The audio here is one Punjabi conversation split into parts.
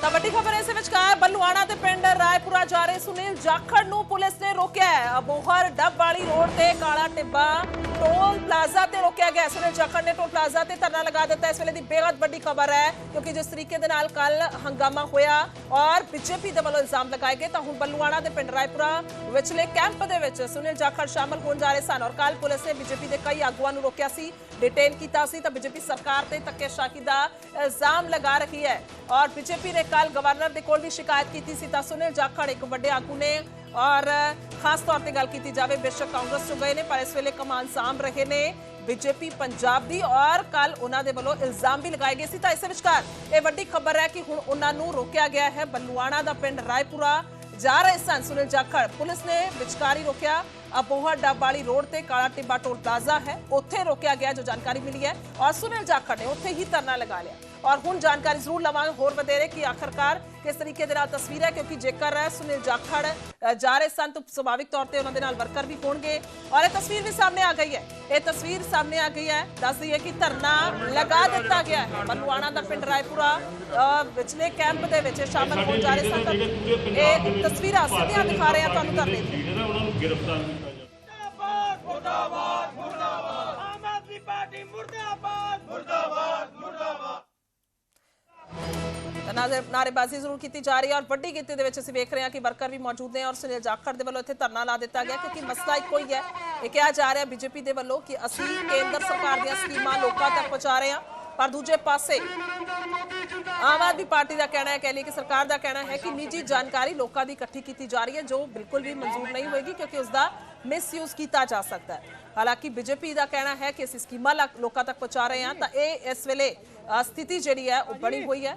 ਤਾਂ ਵੱਡੀ ਖਬਰ ਇਸ ਵਿਚਕਾਰ ਬੱਲੂਆਣਾ ਦੇ ਪਿੰਡ ਰਾਏਪੁਰਾ ਜਾ ਰਹੇ ਸੁਨੀਲ ਜਾਖੜ ਨੂੰ ਪੁਲਿਸ ਨੇ ਰੋਕਿਆ ਹੈ। ਅਬੋਹਰ ਡੱਬ ਵਾਲੀ ਰੋਡ ਤੇ ਕਾਲਾ ਟਿੱਬਾ ਟੋਲ ਪਲਾਜ਼ਾ ਤੇ ਰੋਕਿਆ ਗਿਆ। ਸੁਨੀਲ ਜਾਖੜ ਨੇ ਟੋਲ ਪਲਾਜ਼ਾ ਤੇ ਧਰਨਾ ਲਗਾ ਦਿੱਤਾ। ਇਸ ਵੇਲੇ ਦੀ ਬੇहद ਵੱਡੀ ਖਬਰ ਹੈ ਕਿਉਂਕਿ ਜਿਸ ਤਰੀਕੇ ਦੇ ਨਾਲ ਕੱਲ ਹੰਗਾਮਾ ਹੋਇਆ ਔਰ ਬੀਜੇਪੀ ਦੇ ਵੱਲੋਂ ਇਲਜ਼ਾਮ ਲਗਾਏ ਗਏ, ਤਾਂ ਹੁਣ ਬੱਲੂਆਣਾ ਦੇ ਪਿੰਡ ਰਾਏਪੁਰਾ ਵਿਚਲੇ ਕੈਂਪ ਦੇ ਵਿੱਚ ਸੁਨੀਲ ਜਾਖੜ ਸ਼ਾਮਲ ਹੋਣ ਜਾ ਰਹੇ ਸਨ ਔਰ ਕੱਲ ਪੁਲਿਸ ਨੇ ਬੀਜੇਪੀ ਦੇ ਕਈ ਆਗੂਆਂ ਨੂੰ ਰੋਕਿਆ ਸੀ ਡਿਟੇਨ ਕੀਤਾ ਸੀ, ਤਾਂ ਬੀਜੇਪੀ ਸਰਕਾਰ ਤੇ ਧੱਕੇਸ਼ਾਹੀ ਦਾ ਇਲਜ਼ਾਮ ਲਗਾ ਰਹੀ ਹੈ ਔਰ ਬੀਜੇਪੀ ਨੇ ਕੱਲ ਗਵਰਨਰ ਦੇ ਕੋਲ ਵੀ ਸ਼ਿਕਾਇਤ ਕੀਤੀ ਸੀ, ਤਾਂ ਸੁਨੀਲ ਜਾਖੜ ਇੱਕ ਵੱਡੇ ਆਗੂ ਨੇ ਔਰ ਖਾਸ ਤੌਰ ਤੇ ਗੱਲ ਕੀਤੀ ਜਾਵੇ, ਬੇਸ਼ੱਕ ਕਾਂਗਰਸ ਤੋਂ ਗਏ ਨੇ, ਪਰ ਇਸ ਵੇਲੇ ਕਮਾਨ ਸਾਂਭ ਰਹੇ ਨੇ ਬੀਜੇਪੀ, ਪੰਜਾਬ ਦੀ ਔਰ ਕੱਲ ਉਹਨਾਂ ਦੇ ਵੱਲੋਂ ਇਲਜ਼ਾਮ ਵੀ ਲਗਾਏ ਗਏ ਸੀ। ਤਾਂ ਇਸੇ ਵਿਚਕਾਰ ਇਹ ਵੱਡੀ ਖਬਰ ਹੈ ਕਿ ਹੁਣ ਉਹਨਾਂ ਨੂੰ ਰੋਕਿਆ ਗਿਆ ਹੈ, ਬੱਲੂਆਣਾ ਦਾ ਪਿੰਡ ਰਾਏਪੁਰਾ ਜਾ ਰਹੇ ਸਨ। ਸੁਨੀਲ ਜਾਖੜ, ਪੁਲਿਸ ਨੇ ਵਿਚਕਾਰੀ ਰੋਕਿਆ, ਅਬੋਹਰ ਡੱਬ ਵਾਲੀ ਰੋਡ ਤੇ ਕਾਲਾ ਟਿੱਬਾ ਟੋਲ ਪਲਾਜ਼ਾ ਹੈ, ਉੱਥੇ ਰੋਕਿਆ ਗਿਆ, ਜੋ ਜਾਣਕਾਰੀ ਮਿਲੀ ਹੈ। ਔਰ ਸੁਨੀਲ ਜਾਖੜ ਨੇ ਉੱਥੇ ਹੀ ਧਰਨਾ ਲਗਾ ਲਿਆ। ਔਰ ਹੁਣ ਜਾਣਕਾਰੀ ਜ਼ਰੂਰ ਲਵਾਂਗੇ ਹੋਰ ਵਧੇਰੇ ਕਿ ਆਖਰਕਾਰ ਕਿਸ ਤਰੀਕੇ ਦੇ ਨਾਲ ਤਸਵੀਰ ਹੈ, ਕਿਉਂਕਿ ਜੇਕਰ ਸੁਨੀਲ ਜਾਖੜ ਜਾ ਰਹੇ ਸਨ ਤਾਂ ਸੁਭਾਵਿਕ ਤੌਰ ਤੇ ਉਹਨਾਂ ਦੇ ਨਾਲ ਵਰਕਰ ਵੀ ਹੋਣਗੇ। ਔਰ ਇਹ ਤਸਵੀਰ ਵੀ ਸਾਹਮਣੇ ਆ ਗਈ ਹੈ। ਇਹ ਤਸਵੀਰ ਸਾਹਮਣੇ ਆ ਗਈ ਹੈ। ਦੱਸ ਦਈਏ ਕਿ ਧਰਨਾ ਲਗਾ ਦਿੱਤਾ ਗਿਆ ਹੈ। ਬੱਲੂਆਣਾ ਦਾ ਪਿੰਡ ਰਾਏਪੁਰਾ ਵਿਚਲੇ ਕੈਂਪ ਦੇ ਵਿੱਚ ਸ਼ਾਮਲ ਹੋਣ ਜਾ ਰਹੇ ਸਨ ਇਹ ਤਸਵੀਰਾਂ ਸਿੱਧੀਆਂ ਦਿਖਾ ਰਹੇ ਆ ਤੁਹਾਨੂੰ ਧਰਨੇ ਦੀ ਉਹਨਾਂ ਨੂੰ ਗ੍ਰਿਫਤਾਰ ਕੀਤਾ। ਨਾਰੇਬਾਜ਼ੀ ਜ਼ਰੂਰ ਕੀਤੀ ਜਾ ਰਹੀ ਹੈ ਔਰ ਵੱਡੀ ਗਿਣਤੀ ਦੇ ਵਿੱਚ ਅਸੀਂ ਵੇਖ ਰਹੇ ਹਾਂ ਕਿ ਵਰਕਰ ਵੀ ਮੌਜੂਦ ਨੇ ਔਰ ਸੁਨੀਲ ਜਾਖੜ ਦੇ ਵੱਲੋਂ ਇੱਥੇ ਧਰਨਾ ਲਾ ਦਿੱਤਾ ਗਿਆ ਕਿਉਂਕਿ ਮਸਲਾ ਇੱਕੋ ਹੀ ਹੈ। ਇਹ ਕਿਹਾ ਜਾ ਰਿਹਾ ਬੀਜੇਪੀ ਦੇ ਵੱਲੋਂ ਕਿ ਅਸੀਂ ਕੇਂਦਰ ਸਰਕਾਰ ਦੀਆਂ ਸਕੀਮਾਂ ਲੋਕਾਂ ਤੱਕ ਪਹੁੰਚਾ ਰਹੇ ਹਾਂ, ਪਰ ਦੂਜੇ ਪਾਸੇ ਆਮ ਆਦਮੀ ਪਾਰਟੀ ਦਾ ਕਹਿਣਾ ਹੈ, ਕਹਿ ਲਈ ਕਿ ਸਰਕਾਰ ਦਾ ਕਹਿਣਾ ਹੈ ਕਿ ਨਿੱਜੀ ਜਾਣਕਾਰੀ ਲੋਕਾਂ ਦੀ ਇਕੱਠੀ ਕੀਤੀ ਜਾ ਰਹੀ ਹੈ, ਜੋ ਬਿਲਕੁਲ ਵੀ ਮਨਜ਼ੂਰ ਨਹੀਂ ਹੋਏਗੀ ਕਿਉਂਕਿ ਉਸ ਦਾ ਮਿਸਯੂਜ਼ ਕੀਤਾ ਜਾ ਸਕਦਾ ਹੈ। ਹਾਲਾਂਕਿ ਬੀਜੇਪੀ ਦਾ ਕਹਿਣਾ ਹੈ ਕਿ ਅਸੀਂ ਸਕੀਮਾਂ ਲਾ- ਲੋਕਾਂ ਤੱਕ ਪਹੁੰਚਾ ਰਹੇ ਹਾਂ ਤਾਂ ਇਹ ਇਸ ਵੇਲੇ ਸਥਿਤੀ ਜਿਹੜੀ ਹੈ, ਉਹ ਬਣੀ ਹੋਈ ਹੈ।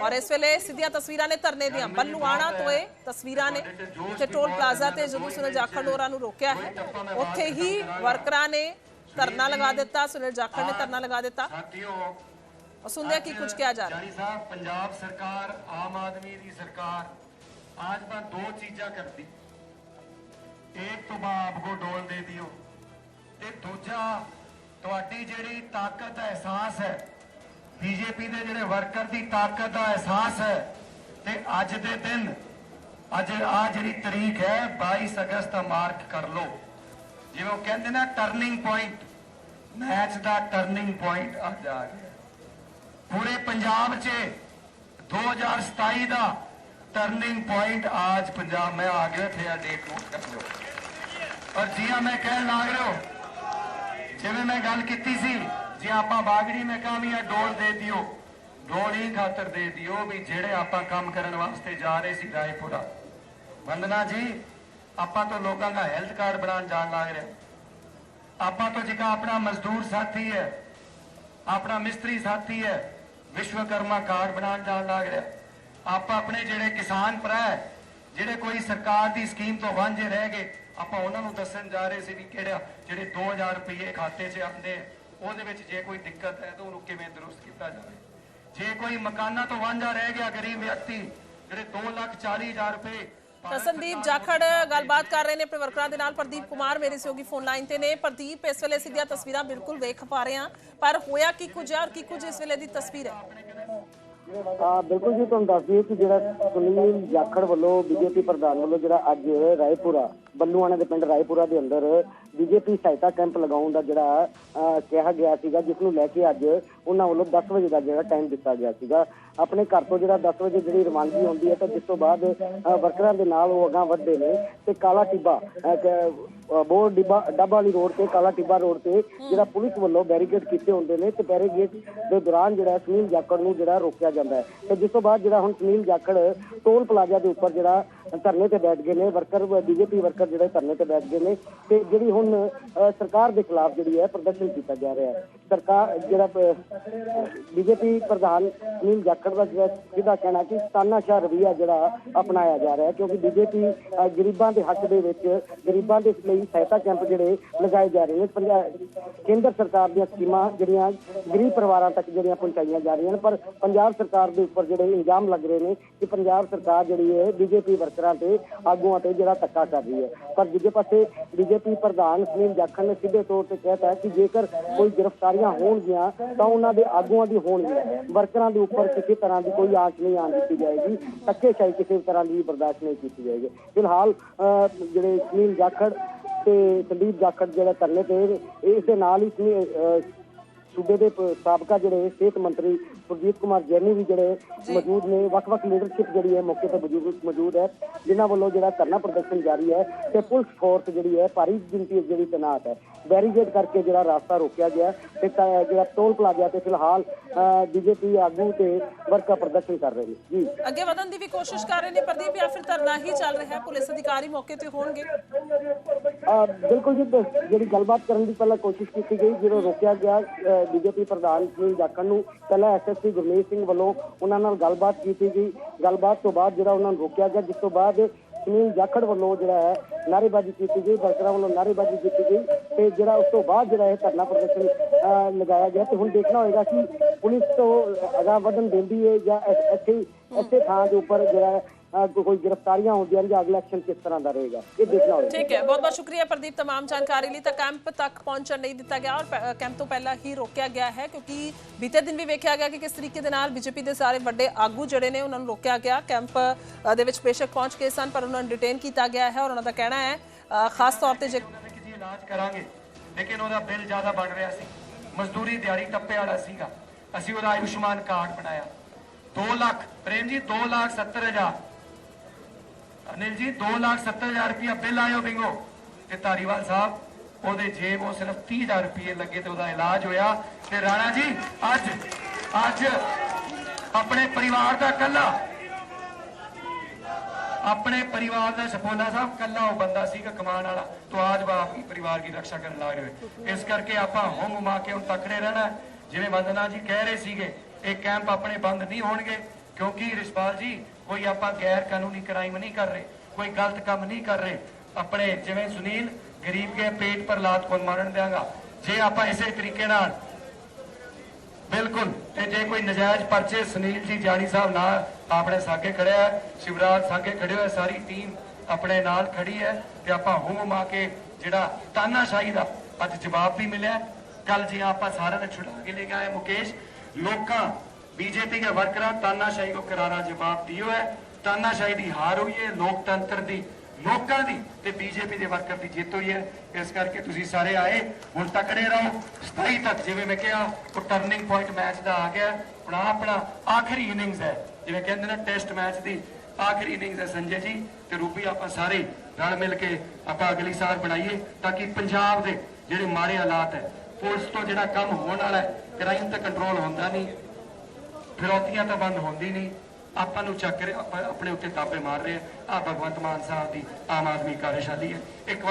ਔਰ ਇਸ ਵੇਲੇ ਸਿੱਧੀਆਂ ਤਸਵੀਰਾਂ ਨੇ ਧਰਨੇ ਦੀਆਂ ਬੱਲੂਆਣਾ ਤੋਂ ਇਹ ਤਸਵੀਰਾਂ ਨੇ ਜਿੱਥੇ ਟੋਲ ਪਲਾਜ਼ਾ ਤੇ ਜਦੋਂ ਸੁਨੀਲ ਜਾਖੜ ਹੋਰਾਂ ਨੂੰ ਰੋਕਿਆ ਹੈ ਉੱਥੇ ਹੀ ਵਰਕਰਾਂ ਨੇ ਧਰਨਾ ਲਗਾ ਦਿੱਤਾ ਸੁਨੀਲ ਜਾਖੜ ਨੇ ਧਰਨਾ ਲਗਾ ਦਿੱਤਾ ਸਾਥੀਓ ਔਰ ਸੁਣਦੇ ਹਾਂ ਕੀ ਕੁਝ ਕਿਹਾ ਜਾ ਰਿਹਾ ਹੈ ਜਾਨੀ ਸਾਹਿਬ ਪੰਜਾਬ ਸਰਕਾਰ ਆਮ ਆਦਮੀ ਦੀ ਸਰਕਾਰ आज मैं दो चीजा करती एक तो मैं आपको डोल दे दियो ਤੇ ਦੂਜਾ ਤੁਹਾਡੀ ਜਿਹੜੀ ਤਾਕਤ ਦਾ ਅਹਿਸਾਸ ਹੈ ਬੀਜੇਪੀ ਦੇ ਜਿਹੜੇ ਵਰਕਰ ਦੀ ਤਾਕਤ ਦਾ ਅਹਿਸਾਸ ਹੈ ਤੇ ਅੱਜ ਦੇ ਦਿਨ, ਅੱਜ ਆ ਜਿਹੜੀ ਤਰੀਕ ਹੈ 22 ਅਗਸਤ ਦਾ ਮਾਰਕ ਕਰ ਲਓ। ਜਿਵੇਂ ਉਹ ਕਹਿੰਦੇ ਨਾ ਟਰਨਿੰਗ ਪੁਆਇੰਟ ਮੈਚ ਦਾ ਟਰਨਿੰਗ ਪੁਆਇੰਟ ਅੱਜ ਆ ਗਿਆ। ਪੂਰੇ ਪੰਜਾਬ 'ਚ 2027 ਦਾ ਟਰਨਿੰਗ ਪੁਆਇੰਟ ਅੱਜ ਪੰਜਾਬ, ਮੈਂ ਆ ਗਿਆ ਥੇ ਆ ਡੇਟ ਨੋਟ ਕਰ ਲਿਓ। ਔਰ ਜੀਆਂ ਮੈਂ ਕਹਿਣ ਲੱਗ ਰਿਹਾ ਜਿਵੇਂ ਮੈਂ ਗੱਲ ਕੀਤੀ ਸੀ ਜੇ ਆਪਾਂ ਬਾਗੜੀ ਮੈਂ ਕਹਾਂ ਵੀ ਆ ਡੋਲ ਦੇ ਦਿਓ ਡੋਲ ਹੀ ਖਾਤਰ ਦੇ ਦਿਓ ਵੀ ਜਿਹੜੇ ਆਪਾਂ ਕੰਮ ਕਰਨ ਵਾਸਤੇ ਜਾ ਰਹੇ ਸੀ ਰਾਏਪੁਰਾ। ਵੰਦਨਾ ਜੀ ਆਪਾਂ ਤੋਂ ਲੋਕਾਂ ਦਾ ਹੈਲਥ ਕਾਰਡ ਬਣਾਉਣ ਜਾਣ ਲੱਗ ਰਿਹਾ। ਆਪਾਂ ਤੋਂ ਜਿਕਾ ਆਪਣਾ ਮਜ਼ਦੂਰ ਸਾਥੀ ਹੈ ਆਪਣਾ ਮਿਸਤਰੀ ਸਾਥੀ ਹੈ ਵਿਸ਼ਵਕਰਮਾ ਕਾਰਡ ਬਣਾਉਣ ਜਾਣ ਲੱਗ ਰਿਹਾ। ਆਪਾਂ ਆਪਣੇ ਜਿਹੜੇ ਕਿਸਾਨ ਭਰਾ ਜਿਹੜੇ ਕੋਈ ਸਰਕਾਰ ਦੀ ਸਕੀਮ ਤੋਂ ਵਾਂਝੇ ਰਹਿ ਗਏ ਆਪਾਂ ਉਹਨਾਂ ਨੂੰ ਦੱਸਣ ਜਾ ਰਹੇ ਸੀ ਵੀ ਕਿਹੜਾ ਜਿਹੜੇ 2000 ਰੁਪਏ ਖਾਤੇ 'ਚ ਆਉਂਦੇ ਆ, ਉਹਦੇ ਵਿੱਚ ਜੇ ਕੋਈ ਦਿੱਕਤ ਹੈ ਤਾਂ ਉਹਨੂੰ ਕਿਵੇਂ ਦਰੁਸਤ ਕੀਤਾ ਜਾਵੇ? ਜੇ ਕੋਈ ਮਕਾਨਾਂ ਤੋਂ ਵਾਂਝਾ ਰਹਿ ਗਿਆ ਗਰੀਬ ਵਿਅਕਤੀ ਜਿਹੜੇ 240000 ਰੁਪਏ ਤਾਂ ਸੰਦੀਪ ਜਾਖੜ ਗੱਲਬਾਤ ਕਰ ਰਹੇ ਨੇ ਆਪਣੇ ਵਰਕਰਾਂ ਦੇ ਨਾਲ। ਪ੍ਰਦੀਪ ਕੁਮਾਰ ਮੇਰੇ ਸਹਿਯੋਗੀ ਫੋਨ ਲਾਈਨ ਤੇ ਨੇ। ਪ੍ਰਦੀਪ ਇਸ ਵੇਲੇ ਸਿੱਧੀਆਂ ਤਸਵੀਰਾਂ ਬਿਲਕੁਲ ਵੇਖ ਪਾ ਰਹੇ ਹਾਂ। ਪਰ ਹੋਇਆ ਕੀ ਕੁਝ ਹੈ ਔਰ ਕੀ ਕੁਝ ਇਸ ਵੇਲੇ ਦੀ ਤਸਵੀਰ ਹੈ? ਆ ਬਿਲਕੁਲ ਜੀ ਤੁਹਾਨੂੰ ਦੱਸ ਦਈਏ ਕਿ ਜਿਹੜਾ ਸੁਨੀਲ ਜਾਖੜ ਵੱਲੋਂ ਬੀਜੇਪੀ ਪ੍ਰਧਾਨ ਵੱਲੋਂ ਜਿਹੜਾ ਅੱਜ ਰਾਏਪੁਰਾ ਬੱਲੂਆਣਾ ਦੇ ਪਿੰਡ ਰਾਏਪੁਰਾ ਦੇ ਅੰਦਰ ਬੀਜੇਪੀ ਸਹਾਇਤਾ ਕੈਂਪ ਲਗਾਉਣ ਦਾ ਜਿਹੜਾ ਅਹ, ਕਿਹਾ ਗਿਆ ਸੀਗਾ ਜਿਸ ਨੂੰ ਲੈ ਕੇ ਅੱਜ ਉਹਨਾਂ ਵੱਲੋਂ 10 ਵਜੇ ਦਾ ਜਿਹੜਾ ਟਾਈਮ ਦਿੱਤਾ ਗਿਆ ਸੀਗਾ। ਆਪਣੇ ਘਰ ਤੋਂ ਜਿਹੜਾ 10 ਵਜੇ ਜਿਹੜੀ ਰਵਾਨਗੀ ਹੁੰਦੀ ਹੈ ਤਾਂ ਜਿਸ ਤੋਂ ਬਾਅਦ ਵਰਕਰਾਂ ਦੇ ਨਾਲ ਉਹ ਅਗਾਂਹ ਵੱਧਦੇ ਨੇ ਤੇ ਕਾਲਾ ਟਿੱਬਾ ਅਹ, ਬੋਰ ਡਿੱਬਾ ਡੱਬਾ ਵਾਲੀ ਰੋਡ ਤੇ ਕਾਲਾ ਟਿੱਬਾ ਰੋਡ ਤੇ ਜਿਹੜਾ ਪੁਲਿਸ ਵੱਲੋਂ ਬੈਰੀਕੇਡ ਕੀਤੇ ਹੁੰਦੇ ਨੇ ਤੇ ਬੈਰੀਕੇਡ ਦੇ ਦੌਰਾਨ ਜਿਹੜਾ ਸੁਨੀਲ ਜਾਖੜ ਨੂੰ ਜਿਹੜਾ ਰੋਕਿਆ ਜਾਂਦਾ ਹੈ। ਤੇ ਜਿਸ ਤੋਂ ਬਾਅਦ ਜਿਹੜਾ ਹੁਣ ਸੁਨੀਲ ਜਾਖੜ ਟੋਲ ਪਲਾਜ਼ਾ ਦੇ ਉੱਪਰ ਜਿਹੜਾ ਧਰਨੇ ਤੇ ਬੈਠ ਗਏ ਨੇ ਵਰਕਰ ਬੀਜੇਪੀ ਵਰਕਰ ਜਿਹੜੇ ਧਰਨੇ ਤੇ ਬੈਠ ਗਏ ਨੇ ਤੇ ਜਿਹੜੀ ਹੁਣ ਸਰਕਾਰ ਦੇ ਖਿਲਾਫ ਜਿਹੜੀ ਹੈ ਪ੍ਰਦਰਸ਼ਨ ਕੀਤਾ ਜਾ ਰਿਹਾ ਹੈ। ਸਰਕਾਰ, ਜਿਹੜਾ ਬੀਜੇਪੀ ਪ੍ਰਧਾਨ ਸੁਨੀਲ ਜਾਖੜ ਦਾ ਜਿਹੜਾ, ਜਿਹਦਾ ਕਹਿਣਾ ਕਿ ਤਾਨਾਸ਼ਾਹ ਰਵਈਆ ਜਿਹੜਾ ਅਪਣਾਇਆ ਜਾ ਰਿਹਾ ਹੈ, ਕਿਉਂਕਿ ਬੀਜੇਪੀ ਗਰੀਬਾਂ ਦੇ ਹੱਕ ਦੇ ਵਿੱਚ, ਗਰੀਬਾਂ ਦੇ ਲਈ ਸਹਾਇਤਾ ਕੈਂਪ ਜਿਹੜੇ ਲਗਾਏ ਜਾ ਰਹੇ ਨੇ। ਪੰਜਾਬ ਕੇਂਦਰ ਸਰਕਾਰ ਦੀਆਂ ਸਕੀਮਾਂ ਜਿਹੜੀਆਂ ਗਰੀਬ ਪਰਿਵਾਰਾਂ ਤੱਕ ਜਿਹੜੀਆਂ ਪਹੁੰਚਾਈਆਂ ਜਾ ਰਹੀਆਂ ਨੇ, ਪਰ ਪੰਜਾਬ ਸਰਕਾਰ ਦੇ ਉੱਪਰ ਜਿਹੜੇ ਇਲਜ਼ਾਮ ਲੱਗ ਰਹੇ ਨੇ ਕਿ ਪੰਜਾਬ ਸਰਕਾਰ ਜਿਹੜੀ ਹੈ ਬੀਜੇਪੀ ਵਰਕਰਾਂ ਤੇ ਆਗੂਆਂ ਤੇ ਜਿਹੜਾ ਧੱਕਾ ਕਰ ਰਹੀ ਹੈ। ਪਰ ਦੂਜੇ ਪਾਸੇ ਬੀਜੇਪੀ ਪ੍ਰਧਾਨ ਸੁਨੀਲ ਜਾਖੜ ਨੇ ਸਿੱਧੇ ਤੌਰ ਤੇ ਕਹਿਤਾ ਕਿ ਜੇਕਰ ਕੋਈ ਗ੍ਰਿਫਤਾਰੀਆਂ ਹੋਣਗੀਆਂ ਤਾਂ ਉਹਨਾਂ ਦੇ ਆਗੂਆਂ ਦੀ ਹੋਣਗੀਆਂ। ਵਰਕਰਾਂ ਦੇ ਉੱਪਰ ਕਿਸੇ ਤਰ੍ਹਾਂ ਦੀ ਕੋਈ ਆਸ਼ ਨਹੀਂ ਆਉਣ ਦਿੱਤੀ ਜਾਏਗੀ। ਧੱਕੇਸ਼ਾਹੀ ਕਿਸੇ ਤਰ੍ਹਾਂ ਦੀ ਵੀ ਬਰਦਾਸ਼ਤ ਨਹੀਂ ਕੀਤੀ ਜਾਏਗੀ। ਫਿਲਹਾਲ ਅਹ, ਜਿਹੜੇ ਸੁਨੀਲ ਜਾਖੜ ਤੇ ਸੰਦੀਪ ਜਾਖੜ ਜਿਹੜਾ ਧਰਨੇ ਤੇ ਇਸ ਦੇ ਨਾਲ ਹੀ ਸੂਬੇ ਦੇ ਸਾਬਕਾ ਜਿਹੜੇ ਸਿਹਤ ਮੰਤਰੀ ਸੁਰਜੀਤ ਕੁਮਾਰ ਜੈਨੀ ਵੀ ਜਿਹੜੇ ਮੌਜੂਦ ਨੇ ਵੱਖ-ਵੱਖ ਲੀਡਰਸ਼ਿਪ ਜਿਹੜੀ ਹੈ ਮੌਕੇ ਤੇ ਮੌਜੂਦ ਮੌਜੂਦ ਹੈ ਜਿਨ੍ਹਾਂ ਵੱਲੋਂ ਜਿਹੜਾ ਧਰਨਾ ਪ੍ਰਦਰਸ਼ਨ ਜਾਰੀ ਹੈ ਤੇ ਪੁਲਿਸ ਫੋਰਸ ਜਿਹੜੀ ਹੈ ਭਾਰੀ ਗਿਣਤੀ ਜਿਹੜੀ ਤੈਨਾਤ ਹੈ। ਬੈਰੀਕੇਡ ਕਰਕੇ ਜਿਹੜਾ ਰਾਸਤਾ ਰੋਕਿਆ ਗਿਆ ਤੇ ਜਿਹੜਾ ਟੋਲ ਪਲਾਜ਼ਾ ਤੇ ਫਿਲਹਾਲ ਬੀਜੇਪੀ ਆਗੂ ਤੇ ਵਰਕਰ ਪ੍ਰਦਰਸ਼ਨ ਕਰ ਰਹੇ ਨੇ। ਜੀ। ਅੱਗੇ ਵਧਣ ਦੀ ਵੀ ਕੋਸ਼ਿਸ਼ ਕਰ ਰਹੇ ਨੇ ਪ੍ਰਦੀਪ ਜਾਂ ਫਿਰ ਧਰਨਾ ਹੀ ਚੱਲ ਰਿਹਾ ਹੈ? ਪੁਲਿਸ ਅਧਿਕਾਰੀ ਮੌਕੇ ਤੇ ਹੋਣਗੇ? ਬਿਲਕੁਲ ਜੀ ਜਿਹੜੀ ਗੱਲਬਾਤ ਕਰਨ ਦੀ ਪਹਿਲਾਂ ਕੋਸ਼ਿਸ਼ ਕੀਤੀ ਗਈ ਜਦੋਂ ਰੋਕਿਆ ਗਿਆ ਬੀਜੇਪੀ ਪ੍ਰਧਾਨ ਸੁਨੀਲ ਜਾਖੜ ਨੂੰ ਪਹਿਲਾਂ ਐਸਐਸਪੀ ਗੁਰਮੀਤ ਸਿੰਘ ਵੱਲੋਂ ਉਹਨਾਂ ਨਾਲ ਗੱਲਬਾਤ ਕੀਤੀ ਗਈ। ਗੱਲਬਾਤ ਤੋਂ ਬਾਅਦ ਜਿਹੜਾ ਉਹਨਾਂ ਨੂੰ ਰੋਕਿਆ ਗਿਆ ਜਿਸ ਤੋਂ ਬਾਅਦ ਸੁਨੀਲ ਜਾਖੜ ਵੱਲੋਂ ਜਿਹੜਾ ਹੈ ਨਾਅਰੇਬਾਜ਼ੀ ਕੀਤੀ ਗਈ ਵਰਕਰਾਂ ਵੱਲੋਂ ਨਾਅਰੇਬਾਜ਼ੀ ਕੀਤੀ ਗਈ ਤੇ ਜਿਹੜਾ ਉਸ ਤੋਂ ਬਾਅਦ ਜਿਹੜਾ ਇਹ ਧਰਨਾ ਪ੍ਰਦਰਸ਼ਨ ਅਹ, ਲਗਾਇਆ ਗਿਆ ਤੇ ਹੁਣ ਦੇਖਣਾ ਹੋਏਗਾ ਕਿ ਪੁਲਿਸ ਤੋਂ ਅਗਾ ਵਧਣ ਦਿੰਦੀ ਹੈ ਜਾਂ ਇੱਥੇ ਇੱਥੇ ਥਾਂ ਦੇ ਉੱਪਰ ਜਿਹੜਾ ਹੈ, ਕੋਈ ਗ੍ਰਿਫਤਾਰੀਆਂ ਹੁੰਦੀਆਂ ਨੇ ਜਾਂ ਅਗਲਾ ਐਕਸ਼ਨ ਕਿਸ ਤਰ੍ਹਾਂ ਦਾ ਰਹੇਗਾ ਇਹ ਦੇਖਣਾ ਹੋਏਗਾ ਠੀਕ ਹੈ ਬਹੁਤ ਬਹੁਤ ਸ਼ੁਕਰੀਆ ਪ੍ਰਦੀਪ तमाम ਜਾਣਕਾਰੀ ਲਈ ਤਾਂ ਕੈਂਪ ਤੱਕ ਪਹੁੰਚਣ ਨਹੀਂ ਦਿੱਤਾ ਗਿਆ ਔਰ ਪ- ਕੈਂਪ ਤੋਂ ਪਹਿਲਾਂ ਹੀ ਰੋਕਿਆ ਗਿਆ ਹੈ ਕਿਉਂਕਿ ਬੀਤੇ ਦਿਨ ਵੀ ਵੇਖਿਆ ਗਿਆ ਕਿ ਕਿਸ ਤਰੀਕੇ ਦੇ ਨਾਲ ਬੀਜੇਪੀ ਦੇ ਸਾਰੇ ਵੱਡੇ ਆਗੂ ਜਿਹੜੇ ਨੇ ਉਹਨਾਂ ਨੂੰ ਰੋਕਿਆ ਗਿਆ ਕੈਂਪ ਅ, ਦੇ ਵਿੱਚ ਬੇਸ਼ੱਕ ਪਹੁੰਚ ਕੇ ਸਨ ਪਰ ਉਹਨਾਂ ਨੂੰ ਡਿਟੇਨ ਕੀਤਾ ਗਿਆ ਹੈ ਔਰ ਉਹਨਾਂ ਦਾ ਕਹਿਣਾ ਹੈ ਅ, ਖਾਸ ਤੌਰ ਤੇ ਜੇ ਕਹਿੰਦੇ ਕਿ ਜੀ ਇਲਾਜ ਕਰਾਂਗੇ ਲੇਕਿਨ ਉਹਦਾ ਬਿੱਲ ਜ਼ਿਆਦਾ ਬਣ ਰਿਹਾ ਸੀ ਮਜ਼ਦੂਰੀ ਦਿਹਾੜੀ ਟੱਪੇ ਵਾਲਾ ਸੀਗਾ ਅਸੀਂ ਉਹਦਾ ਆਯੁਸ਼ਮਾਨ ਕਾਰਡ ਬਣਾਇਆ 2 ਲੱਖ ਪ੍ਰੇਮ ਜੀ 2 ਲੱਖ 70 ਹਜ਼ਾਰ ਅਨਿਲ ਜੀ 270000 ਰੁਪਇਆ ਬਿੱਲ ਆਇਓ, ਬਿੰਗੋ। ਤੇ ਧਾਰੀਵਾਲ ਸਾਹਿਬ, ਉਹਦੇ ਜੇਬ ਉਹ ਸਿਰਫ 30000 ਰੁਪਏ ਲੱਗੇ ਤੇ ਉਹਦਾ ਇਲਾਜ ਹੋਇਆ। ਤੇ ਰਾਣਾ ਜੀ, ਅੱਜ ਅੱਜ ਆਪਣੇ ਪਰਿਵਾਰ ਦਾ ਕੱਲਾ, ਆਪਣੇ ਪਰਿਵਾਰ ਦਾ ਸਪੋਲਾ ਸਾਹਿਬ, ਕੱਲਾ ਉਹ ਬੰਦਾ ਸੀਗਾ ਕਮਾਨ ਵਾਲਾ। ਤੋ ਆਜ ਬਾ ਆਪਣੀ ਪਰਿਵਾਰ ਦੀ ਰੱਖਿਆ ਕਰਨ ਲੱਗ ਰਹੇ ਇਸ ਕਰਕੇ ਆਪਾਂ ਹੋਂ ਘੁਮਾ ਕੇ ਉਹ ਤਕੜੇ ਰਹਿਣਾ। ਜਿਵੇਂ ਵੰਦਨਾ ਜੀ ਕਹਿ ਰਹੇ ਸੀਗੇ, ਇਹ ਕੈਂਪ ਆਪਣੇ ਬੰਦ ਨਹੀਂ ਹੋਣਗੇ, ਕਿਉਂਕਿ ਰਿਸ਼ਪਾਲ ਜੀ ਕੋਈ ਆਪਾਂ ਗੈਰ ਕਾਨੂੰਨੀ ਕ੍ਰਾਈਮ ਨਹੀਂ ਕਰ ਰਹੇ ਕੋਈ ਗਲਤ ਕੰਮ ਨਹੀਂ ਕਰ ਰਹੇ। ਆਪਣੇ ਜਿਵੇਂ ਸੁਨੀਲ ਗਰੀਬ ਕੇ ਪੇਟ ਪਰ ਲਾਤ ਕੌਣ ਮਾਰਨ ਦਿਆਂਗਾ। ਜੇ ਆਪਾਂ ਇਸੇ ਤਰੀਕੇ ਨਾਲ ਬਿਲਕੁਲ ਤੇ ਜੇ ਕੋਈ ਨਜਾਇਜ਼ ਪਰਚੇ ਸੁਨੀਲ ਜੀ ਜਾਨੀ ਸਾਹਿਬ ਨਾਲ ਆਪਣੇ ਸਾਗੇ ਖੜਿਆ ਹੈ, ਸ਼ਿਵਰਾਜ ਸਾਗੇ ਖੜੇ ਹੋਏ ਸਾਰੀ ਟੀਮ ਆਪਣੇ ਨਾਲ ਖੜੀ ਹੈ ਤੇ ਆਪਾਂ ਹੁਮ ਮਾ ਕੇ ਜਿਹੜਾ ਤਾਨਾਸ਼ਾਹੀ ਦਾ ਅੱਜ ਜਵਾਬ ਵੀ ਮਿਲਿਆ ਕੱਲ ਜੀ ਆਪਾਂ ਸਾਰਿਆਂ ਨੇ ਛੁਡਾ ਕੇ ਲੈ ਕੇ ਆਏ ਮੁਕੇਸ਼। ਲੋਕਾਂ बीजेपी के वर्करा तानाशाही को करारा जवाब दियो है तानाशाही ਦੀ ਹਾਰ ਹੋਈ ਹੈ ਲੋਕਤੰਤਰ ਦੀ ਲੋਕਾਂ ਦੀ ਤੇ ਬੀਜੇਪੀ ਦੇ ਵਰਕਰ ਦੀ ਜਿੱਤ ਹੋਈ ਹੈ ਇਸ ਕਰਕੇ ਤੁਸੀਂ ਸਾਰੇ ਆਏ ਹੁਣ ਤਕੜੇ ਰਹੋ 27 ਤੱਕ ਜਿਵੇਂ ਮੈਂ ਕਿਹਾ ਉਹ ਟਰਨਿੰਗ ਪੁਆਇੰਟ ਮੈਚ ਦਾ ਆ ਗਿਆ ਹੁਣ ਆਹ ਆਪਣਾ ਆਖਰੀ ਇਨਿੰਗਸ ਹੈ ਜਿਵੇਂ ਕਹਿੰਦੇ ਨੇ ਟੈਸਟ ਮੈਚ ਦੀ ਆਖਰੀ ਇਨਿੰਗਸ ਹੈ ਸੰਜੇ ਜੀ ਤੇ ਰੂਪੀ ਆਪਾਂ ਸਾਰੇ ਰਲ ਮਿਲ ਕੇ ਆਪਾਂ ਅਗਲੀ ਸਾਰ ਬਣਾਈਏ ਤਾਂ ਕਿ ਪੰਜਾਬ ਦੇ ਜਿਹੜੇ ਮਾਰੇ ਹਾਲਾਤ ਹੈ ਪੁਲਿਸ ਤੋਂ ਜਿਹੜਾ ਕੰਮ ਹੋਣ ਵਾਲਾ ਹੈ ਕ੍ਰਾਈਮ ਤਾਂ ਕੰਟਰੋਲ ਹੁੰਦਾ ਨਹੀਂ ਫਿਰੌਤੀਆਂ ਤਾਂ ਬੰਦ ਹੁੰਦੀ ਨਹੀਂ। ਆਪਾਂ ਨੂੰ ਚੱਕ ਰਹੇ, ਆਪਾਂ ਆਪਣੇ ਉੱਤੇ ਤਾਪੇ ਮਾਰ ਰਹੇ ਆ। ਆਹ ਭਗਵੰਤ ਮਾਨ ਸਾਹਿਬ ਦੀ ਆਮ ਆਦਮੀ ਕਾਰਜਸ਼ਾਲੀ ਹੈ। ਇੱਕ ਵਾਰ